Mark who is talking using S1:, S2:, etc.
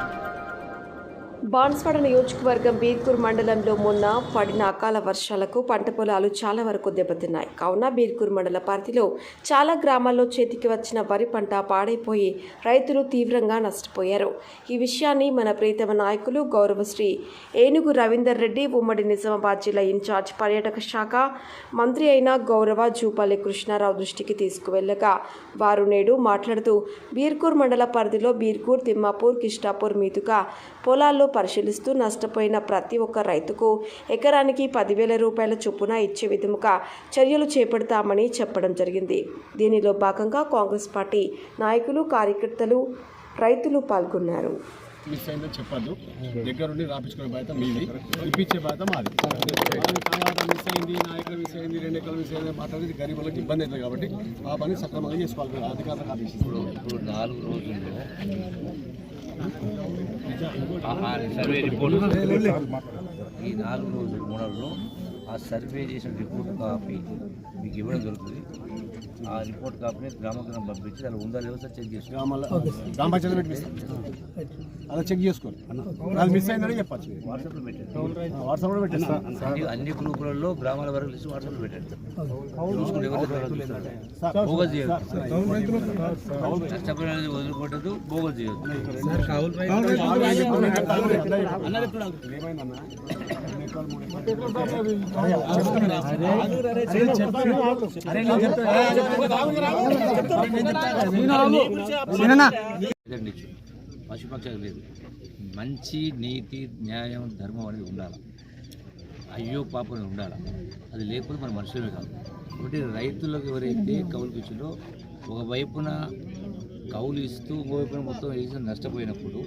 S1: Thank you. Banswada నియోజకవర్గం బీర్కూర్ మండలంలో మొన్న పడిన అకాల వర్షాలకు పంట పొలాలు చాలా వరకు దెబ్బతిన్నాయి. కావున బీర్కూర్ మండల పరిధిలో చాలా గ్రామాల్లో చేతికి వచ్చిన వరి పంట పాడైపోయి రైతులు తీవ్రంగా నష్టపోయారు. ఈ విషయాన్ని మన ప్రీతమ నాయకులు గౌరవశ్రీ ఏనుగు రవీందర్ రెడ్డి ఉమ్మడి నిజామాబాద్ జిల్లా ఇన్ఛార్జ్ పర్యాటక శాఖ మంత్రి అయిన గౌరవ జూపల్లి కృష్ణారావు దృష్టికి తీసుకువెళ్ళగా వారు నేడు మాట్లాడుతూ బీర్కూర్ మండల పరిధిలో బీర్కూర్ తిమ్మాపూర్ కిష్టాపూర్ మీదుగా పొలాల్లో పరిశీలిస్తూ నష్టపోయిన ప్రతి ఒక్క రైతుకు ఎకరానికి పదివేల రూపాయల చొప్పున ఇచ్చే విధముగా చర్యలు చేపడతామని చెప్పడం జరిగింది. దీనిలో భాగంగా కాంగ్రెస్ పార్టీ నాయకులు కార్యకర్తలు రైతులు పాల్గొన్నారు.
S2: మిస్ అయిందని చెప్పొద్దు. దగ్గరుండి రాపించుకునే బాధ్యత మీది. ఇప్పించే బాధ్యత మాది. మాది తర్వాత మిస్ అయింది నా ఎక్కడ మిస్ అయింది రెండు ఎక్కడ మిస్ అయింది మాట్లాడేది గరీబులకు ఇబ్బంది అవుతుంది కాబట్టి ఆ పని సక్రమంగా చేసుకోవాలి. అధికారులకు ఆదేశిస్తారు
S3: ఇప్పుడు నాలుగు రోజుల్లో సర్వే రిపోర్ట్ ఈ నాలుగు రోజుల మూడల్లో ఆ సర్వే చేసిన రిపోర్ట్ కాపీ మీకు ఇవ్వడం జరుగుతుంది. ఆ రిపోర్ట్ కాపీని గ్రామ గ్రామం పంపించి అలా ఉందా లేదో సార్ చెక్ చేసుకోండి
S2: గ్రామాల గ్రామ పంచాయతీ పెట్టిస్తాం అలా చెక్ చేసుకోండి అది మిస్ అయిందని చెప్పచ్చు.
S3: వాట్సాప్లో పెట్టండి.
S2: వాట్సాప్ కూడా పెట్టేస్తా.
S3: అన్ని గ్రూపులలో గ్రామాల వరకు లిస్ట్ వాట్సాప్లో ఎవరు బోగస్ చేయొద్దు నష్టపోయిన వాళ్ళని వదిలిపెట్టద్దు బోగస్ చేయొద్దు లేదండి పశుపక్షాలు లేదు మంచి నీతి న్యాయం ధర్మం అనేది ఉండాలి అయ్యో పాపం ఉండాలి అది లేకపోతే మన మనుషులమే కాదు కాబట్టి రైతులకు ఎవరైతే కౌలు కూర్చుందో ఒకవైపున కౌలు ఇస్తూ ఇంకోవైపున మొత్తం వేసి నష్టపోయినప్పుడు